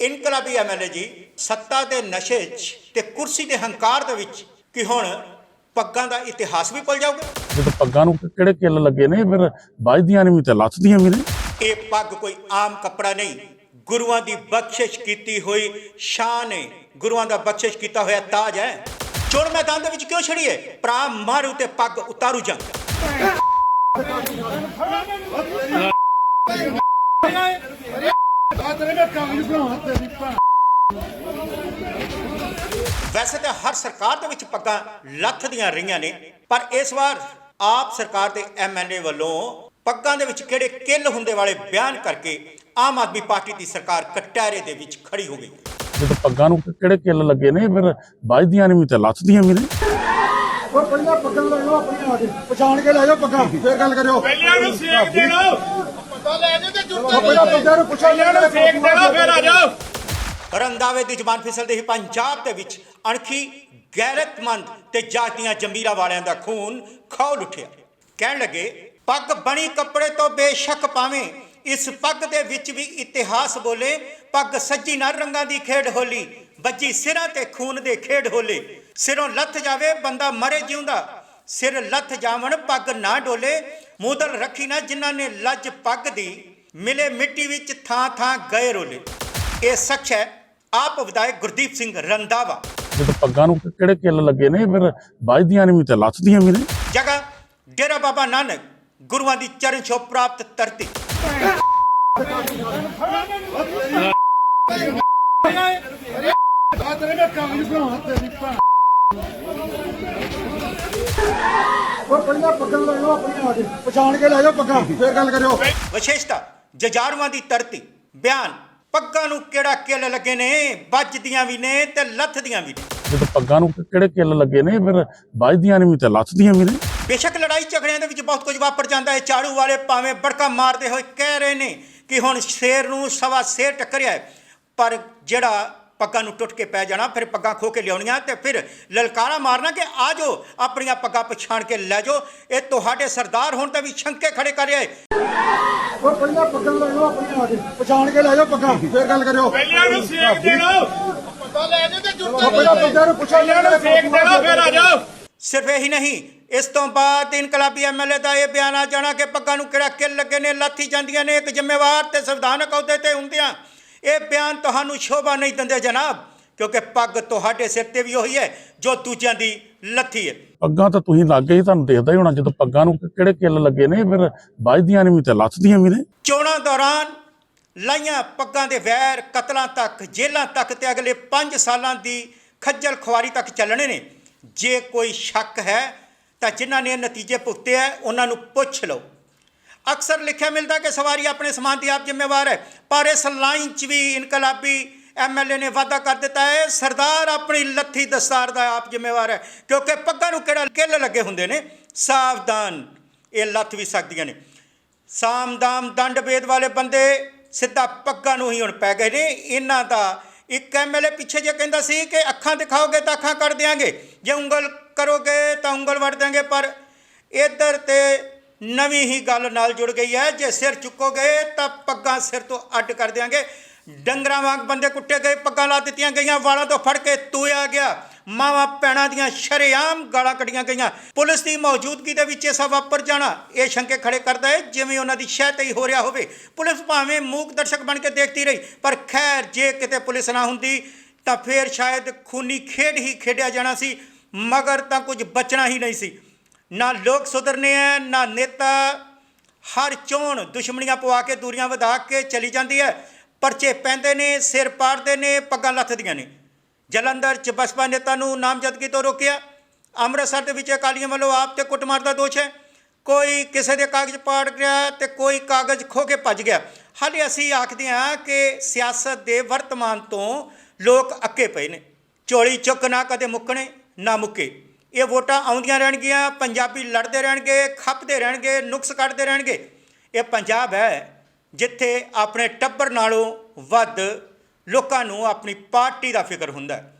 ਇਨਕਲਾਬੀ ਐਮਐਲਏ ਜੀ ਸੱਤਾ ਦੇ ਨਸ਼ੇ 'ਚ ਤੇ ਕੁਰਸੀ ਦੇ ਹੰਕਾਰ ਦੇ ਵਿੱਚ ਕਿ ਹੁਣ ਪੱਗਾਂ ਦਾ ਇਤਿਹਾਸ ਵੀ ਭੁੱਲ ਜਾਓਗੇ ਜਦੋਂ ਪੱਗਾਂ ਨੂੰ ਕਿਹੜੇ ਕਿੱਲ ਲੱਗੇ ਨੇ ਫਿਰ ਵੱਜਦੀਆਂ ਨੇ ਵੀ ਤੇ ਲੱਥਦੀਆਂ ਵੀ ਨੇ ਇਹ ਪੱਗ ਕੋਈ ਆਮ ਕੱਪੜਾ ਨਹੀਂ ਗੁਰੂਆਂ ਦੀ ਬਖਸ਼ਿਸ਼ ਕੀਤੀ ਹੋਈ ਸ਼ਾਨ ਹੈ ਗੁਰੂਆਂ ਦਾ ਬਖਸ਼ਿਸ਼ ਕੀਤਾ ਹੋਇਆ ਤਾਜ ਹੈ ਚੋਣ ਮੈਦਾਨ ਦੇ ਵਿੱਚ ਕਿਉਂ ਛੜੀਏ ਭਰਾ ਮਾਰੂ ਤੇ ਪੱਗ ਉਤਾਰੂ ਵੈਸੇ ਤਾਂ ਹਰ ਸਰਕਾਰ ਦੇ ਵਿੱਚ ਪੱਗਾਂ ਲੱਥਦੀਆਂ ਰਹੀਆਂ ਨੇ ਪਰ ਇਸ ਵਾਰ ਆਪ ਸਰਕਾਰ ਦੇ ਐਮਐਲਏ ਵੱਲੋਂ ਪੱਗਾਂ ਦੇ ਵਿੱਚ ਕਿਹੜੇ ਕਿੱਲ ਹੁੰਦੇ ਵਾਲੇ ਬਿਆਨ ਕਰਕੇ ਆਮ ਆਦਮੀ ਪਾਰਟੀ ਦੀ ਸਰਕਾਰ ਕਟਹਿਰੇ ਦੇ ਵਿੱਚ ਖੜੀ ਹੋ ਗਈ। ਜਦੋਂ ਪੱਗਾਂ ਨੂੰ ਕਿਹੜੇ ਕਿੱਲ ਲੱਗੇ ਨੇ ਫਿਰ ਵੱਜਦੀਆਂ ਨੇ ਵੀ ਤੇ ਲੱਥਦੀਆਂ ਵੀ ਨੇ। ਉਹ ਪਹਿਲਾਂ ਪੱਗਾਂ ਲੈ ਲਓ ਆਪਣੀਆਂ ਆ ਕੇ ਪਛਾਣ ਕੇ ਲੈ ਜਾਓ ਪੱਗਾਂ ਫੇਰ ਗੱਲ ਕਰਿਓ। ਪਹਿਲਿਆਂ ਨੂੰ ਸੇਕ ਦੇਣਾ ਉਹ ਪਹਿਲਾਂ ਨੂੰ ਸੇਕ ਜਾਓ ਰੰਦਾਵੇ ਦੀ। ਜ਼ਬਾਨ ਫਿਸਲਦੀ ਹੀ ਪੰਜਾਬ ਦੇ ਵਿੱਚ ਅਣਖੀ ਗੈਰਤਮੰਦ ਤੇ ਜਾਤੀਆਂ ਜੰਬੀਰਾ ਵਾਲਿਆਂ ਦਾ ਖੂਨ ਖੌਲ ਉੱਠਿਆ। ਕਹਿਣ ਲੱਗੇ ਪੱਗ ਬਣੀ ਕੱਪੜੇ ਤੋਂ ਬੇਸ਼ੱਕ ਪਾਵੇਂ ਇਸ ਪੱਗ ਦੇ ਵਿੱਚ ਵੀ ਇਤਿਹਾਸ ਬੋਲੇ ਪੱਗ ਸੱਜੀ ਨਾਲ ਰੰਗਾਂ ਦੀ ਖੇਡ ਹੋਲੀ ਬੱਜੀ ਸਿਰਾਂ ਤੇ ਖੂਨ ਦੇ ਖੇਡ ਹੋਲੇ ਸਿਰੋਂ ਲੱਥ ਜਾਵੇ ਬੰਦਾ ਮਰੇ ਜਿਉਂਦਾ ਸਿਰ ਲੱਥ ਜਾਵਣ ਪੱਗ ਨਾ ਡੋਲੇ ਮੂਦਲ ਰੱਖੀ ਨਾ ਜਿਨ੍ਹਾਂ ਨੇ ਲੱਜ ਪੱਗ ਦੀ ਮਿਲੇ ਮਿੱਟੀ ਵਿੱਚ ਥਾਂ ਥਾਂ ਗਏ ਰੋਲੇ। ਇਹ ਸੱਚ ਹੈ ਆਪ ਵਿਧਾਇਕ ਗੁਰਦੀਪ ਸਿੰਘ ਰੰਦਾਵਾ ਜਦੋਂ ਪੱਗਾਂ ਨੂੰ ਕਿਹੜੇ ਕਿੱਲ ਲੱਗੇ ਨੇ ਫਿਰ ਵੱਜਦੀਆਂ ਨੇ ਵੀ ਤੇ ਲੱਥਦੀਆਂ ਵੀ ਨੇ। ਜਗ੍ਹਾ ਡੇਰਾ ਬਾਬਾ ਨਾਨਕ ਗੁਰੂਆਂ ਦੀ ਚਰਨ ਛੋਹ ਪ੍ਰਾਪਤ ਧਰਤੀ। ਆ ਤੇਰੇ ਮੈਂ ਕਾਗਜ਼ ਬਣਾਉਣਾ ਤੇਰੀ ਭੈਣ। ਉਹ ਪਹਿਲਾਂ ਪੱਗਾਂ ਲੈ ਲਓ ਆਪਣੀਆਂ ਆ ਕੇ। ਪਛਾਣ ਕੇ ਲੈ ਜਾਓ ਪੱਗਾਂ ਫੇਰ ਗੱਲ ਕਰਿਓ। ਵਿਸ਼ੇਸ਼ਤਾ ਜਜਾਰਵਾਂ ਦੀ ਧਰਤੀ ਬਿਆਨ। ਪੱਗਾਂ ਨੂੰ ਕਿਹੜਾ ਕਿੱਲ ਲੱਗੇ ਨੇ? ਵੱਜਦੀਆਂ ਵੀ ਨੇ ਤੇ ਲੱਥਦੀਆਂ ਵੀ ਨੇ। ਜਦੋਂ ਪੱਗਾਂ ਨੂੰ ਕਿਹੜੇ ਕਿੱਲ ਲੱਗੇ ਨੇ ਫਿਰ ਵੱਜਦੀਆਂ ਨੇ ਵੀ ਤੇ ਲੱਥਦੀਆਂ ਵੀ ਨੇ। ਬੇਸ਼ੱਕ ਲੜਾਈ ਝਗੜਿਆਂ ਦੇ ਵਿੱਚ ਬਹੁਤ ਕੁਝ ਵਾਪਰ ਜਾਂਦਾ ਹੈ। ਝਾੜੂ ਵਾਲੇ ਭਾਵੇਂ ਬੜਕਾ ਮਾਰਦੇ ਹੋਏ ਕਹਿ ਰਹੇ ਨੇ ਕਿ ਹੁਣ ਸ਼ੇਰ ਨੂੰ ਸਵਾ ਸ਼ੇਰ ਟੱਕਰਿਆ ਹੈ। ਪਰ ਜਿਹੜਾ ਪੱਗਾਂ ਨੂੰ ਟੁੱਟ ਕੇ ਪੈ ਜਾਣਾ ਫਿਰ ਪੱਗਾਂ ਖੋ ਕੇ ਲਿਆਉਣੀਆਂ ਤੇ ਫਿਰ ਲਲਕਾਰਾ ਮਾਰਨਾ ਕਿ ਆ ਜਾਓ ਆਪਣੀਆਂ ਪੱਗਾਂ ਪਛਾਣ ਕੇ ਲੈ ਜਾਓ। ਇਹ ਤੁਹਾਡੇ ਸਰਦਾਰ ਹੋਣ ਤੇ ਵੀ ਸ਼ੰਕੇ ਖੜੇ ਕਰ ਰਿਹਾ। ਹੈ ਉਹ ਪਹਿਲਾਂ ਪੱਗਾਂ ਲੈ ਲਓ ਆਪਣੀਆਂ ਆ ਕੇ। ਪਛਾਣ ਕੇ ਲੈ ਜਾਓ ਪੱਗਾਂ ਫੇਰ ਗੱਲ ਕਰਿਓ। ਪਹਿਲਿਆਂ ਨੂੰ ਸੇਕ ਦੇਣਾ ਉਹ ਪਹਿਲਾਂ ਬੰਦਿਆਂ ਨੂੰ ਪੁੱਛੋ ਨੂੰ ਸੇਕ ਦੇਣਾ ਫਿਰ ਆ ਜਾਓ। ਸਿਰਫ ਇਹੀ ਨਹੀਂ ਇਸ ਤੋਂ ਬਾਅਦ ਇਨਕਲਾਬੀ ਐਮਐਲਏ ਦਾ ਇਹ ਬਿਆਨ ਆ ਜਾਣਾ ਕਿ ਪੱਗਾਂ ਨੂੰ ਕਿਹੜਾ ਕਿੱਲ ਲੱਗੇ ਨੇ ਲਾਥੀ ਜਾਂਦੀਆਂ ਨੇ ਇੱਕ ਜ਼ਿੰਮੇਵਾਰ ਤੇ ਸੰਵਿਧਾਨਕ ਅਹੁਦੇ ਤੇ ਹੁੰਦਿਆਂ। ਇਹ ਬਿਆਨ ਤੁਹਾਨੂੰ ਸ਼ੋਭਾ ਨਹੀਂ ਦਿੰਦੇ ਜਨਾਬ ਕਿਉਂਕਿ ਪੱਗ ਤੁਹਾਡੇ ਸਿਰ ਤੇ ਵੀ ਉਹੀ ਹੈ ਜੋ ਦੂਜਿਆਂ ਦੀ ਲੱਥੀ ਹੈ। ਪੱਗਾਂ ਤਾਂ ਤੁਸੀਂ ਲੱਗ ਹੀ ਤੁਹਾਨੂੰ ਦੇਖਦਾ ਹੀ ਹੋਣਾ ਜਦੋਂ ਪੱਗਾਂ ਨੂੰ ਕਿਹੜੇ ਕਿੱਲ ਲੱਗੇ ਨੇ ਫਿਰ ਵੱਜਦੀਆਂ ਨੇ ਵੀ ਤੇ ਲੱਥਦੀਆਂ ਵੀ ਨੇ। ਚੋਣਾਂ ਦੌਰਾਨ ਲਾਈਆਂ ਪੱਗਾਂ ਦੇ ਵੈਰ ਕਤਲਾਂ ਤੱਕ ਜੇਲ੍ਹਾਂ ਤੱਕ ਤੇ ਅਗਲੇ 5 ਸਾਲਾਂ ਦੀ ਖੱਜਲ ਖੁਆਰੀ ਤੱਕ ਚੱਲਣੇ ਨੇ। ਜੇ ਕੋਈ ਸ਼ੱਕ ਹੈ ਤਾਂ ਜਿਨ੍ਹਾਂ ਨੇ ਨਤੀਜੇ ਭੁਗਤੇ ਹੈ ਉਹਨਾਂ ਨੂੰ ਪੁੱਛ ਲਓ। ਅਕਸਰ ਲਿਖਿਆ ਮਿਲਦਾ ਕਿ ਸਵਾਰੀ ਆਪਣੇ ਸਮਾਨ ਦੀ ਆਪ ਜ਼ਿੰਮੇਵਾਰ ਹੈ, ਪਰ ਇਸ ਲਾਈਨ 'ਚ ਵੀ ਇਨਕਲਾਬੀ ਐਮਐਲਏ ਨੇ ਵਾਅਦਾ ਕਰ ਦਿੱਤਾ ਹੈ, ਸਰਦਾਰ ਆਪਣੀ ਲੱਥੀ ਦਸਤਾਰ ਦਾ ਆਪ ਜ਼ਿੰਮੇਵਾਰ ਹੈ, ਕਿਉਂਕਿ ਪੱਗਾਂ ਨੂੰ ਕਿਹੜਾ ਕਿੱਲ ਲੱਗੇ ਹੁੰਦੇ ਨੇ? ਸਾਵਧਾਨ, ਇਹ ਲੱਥ ਵੀ ਸਕਦੀਆਂ ਨੇ। ਸਾਮਦਾਮ ਦੰਡ ਭੇਦ ਵਾਲੇ ਬੰਦੇ ਸਿੱਧਾ ਪੱਗਾਂ ਨੂੰ ਹੀ ਹੁਣ ਪੈ ਗਏ ਨੇ। ਇਹਨਾਂ ਦਾ ਇੱਕ ਐਮਐਲਏ ਪਿੱਛੇ ਜੇ ਕਹਿੰਦਾ ਸੀ ਕਿ ਅੱਖਾਂ ਦਿਖਾਓਗੇ ਤਾਂ ਅੱਖਾਂ ਕਰ ਦਿਆਂਗੇ, ਜੇ ਉਂਗਲ ਕਰੋਗੇ ਤਾਂ ਉਂਗਲ ਵੜ ਦਿਆਂਗੇ, ਪਰ ਇਧਰ ਤੇ ਨਵੀਂ ਹੀ ਗੱਲ ਨਾਲ ਜੁੜ ਗਈ ਹੈ। ਜੇ ਸਿਰ ਚੁੱਕੋਗੇ ਤਾਂ ਪੱਗਾਂ ਸਿਰ ਤੋਂ ਅੱਡ ਕਰ ਦਿਆਂਗੇ। ਡੰਗਰਾਂ ਵਾਂਗ ਬੰਦੇ ਕੁੱਟੇ ਗਏ, ਪੱਗਾਂ ਲਾ ਦਿੱਤੀਆਂ ਗਈਆਂ, ਵਾਲਾਂ ਤੋਂ ਫੜ ਕੇ ਤੋਇਆ ਗਿਆ। ਮਾਵਾਂ ਪੈਣਾ ਦੀਆਂ ਸ਼ਰੇਆਮ ਗਾਲਾਂ ਕੱਢੀਆਂ ਗਈਆਂ। ਪੁਲਿਸ ਦੀ ਮੌਜੂਦਗੀ ਦੇ ਵਿੱਚ ਇਹ ਸਭ ਵਾਪਰ ਜਾਣਾ, ਇਹ ਸ਼ੰਕੇ ਖੜੇ ਕਰਦਾ ਹੈ, ਜਿਵੇਂ ਉਹਨਾਂ ਦੀ ਸ਼ਹਿ ਹੀ ਹੋ ਰਿਹਾ ਹੋਵੇ। ਪੁਲਿਸ ਭਾਵੇਂ ਮੂਕ ਦਰਸ਼ਕ ਬਣ ਕੇ ਦੇਖਦੀ ਰਹੀ, ਪਰ ਖੈਰ ਜੇ ਕਿਤੇ ਪੁਲਿਸ ਨਾ ਹੁੰਦੀ, ਤਾਂ ਫੇਰ ਸ਼ਾਇਦ ਖੂਨੀ ਖੇਡ ਹੀ ਖੇਡਿਆ ਜਾਣਾ ਸੀ, ਮਗਰ ਤਾਂ ਕੁਝ ਬਚਣਾ ਹੀ ਨਹੀਂ ਸੀ। ਨਾ ਲੋਕ ਸੁਧਰਨੇ ਹੈ ਨਾ ਨੇਤਾ। ਹਰ ਚੋਣ ਦੁਸ਼ਮਣੀਆਂ ਪਵਾ ਕੇ ਦੂਰੀਆਂ ਵਧਾ ਕੇ ਚਲੀ ਜਾਂਦੀ ਹੈ ਪਰਚੇ ਪੈਂਦੇ ਨੇ, ਸਿਰ ਪਾੜਦੇ ਨੇ, ਪੱਗਾਂ ਲੱਥਦੀਆਂ ਨੇ। ਜਲੰਧਰ ਚ ਬਸਪਾ ਨੇਤਾ ਨੂੰ ਨਾਮਜ਼ਦਗੀ ਤੋਂ ਰੋਕਿਆ। ਅੰਮ੍ਰਿਤਸਰ ਦੇ ਵਿੱਚ ਅਕਾਲੀਆਂ ਵੱਲੋਂ ਆਪ ਤੇ ਕੁੱਟਮਾਰ ਦਾ ਦੋਸ਼ ਹੈ ਕੋਈ ਕਿਸੇ ਦੇ ਕਾਗਜ਼ ਪਾੜ ਗਿਆ ਤੇ ਕੋਈ ਕਾਗਜ਼ ਖੋ ਕੇ ਭੱਜ ਗਿਆ। ਹਾਲੇ ਅਸੀਂ ਆਖਦੇ ਹਾਂ ਕਿ ਸਿਆਸਤ ਦੇ ਵਰਤਮਾਨ ਤੋਂ ਲੋਕ ਅੱਕੇ ਪਏ ਨੇ। ਚੋਲੀ ਚੁੱਕ ਨਾ ਕਦੇ ਮੁੱਕਣੇ, ਨਾ ਮੁੱਕੇ। ਇਹ ਵੋਟਾਂ ਆਉਂਦੀਆਂ ਰਹਿਣਗੀਆਂ, ਪੰਜਾਬੀ ਲੜਦੇ ਰਹਿਣਗੇ, ਖੱਪਦੇ ਰਹਿਣਗੇ, ਨੁਕਸ ਕੱਢਦੇ ਰਹਿਣਗੇ। ਇਹ ਪੰਜਾਬ ਹੈ ਜਿੱਥੇ ਆਪਣੇ ਟੱਬਰ ਨਾਲੋਂ ਵੱਧ ਲੋਕਾਂ ਨੂੰ ਆਪਣੀ ਪਾਰਟੀ ਦਾ ਫਿਕਰ ਹੁੰਦਾ ਹੈ।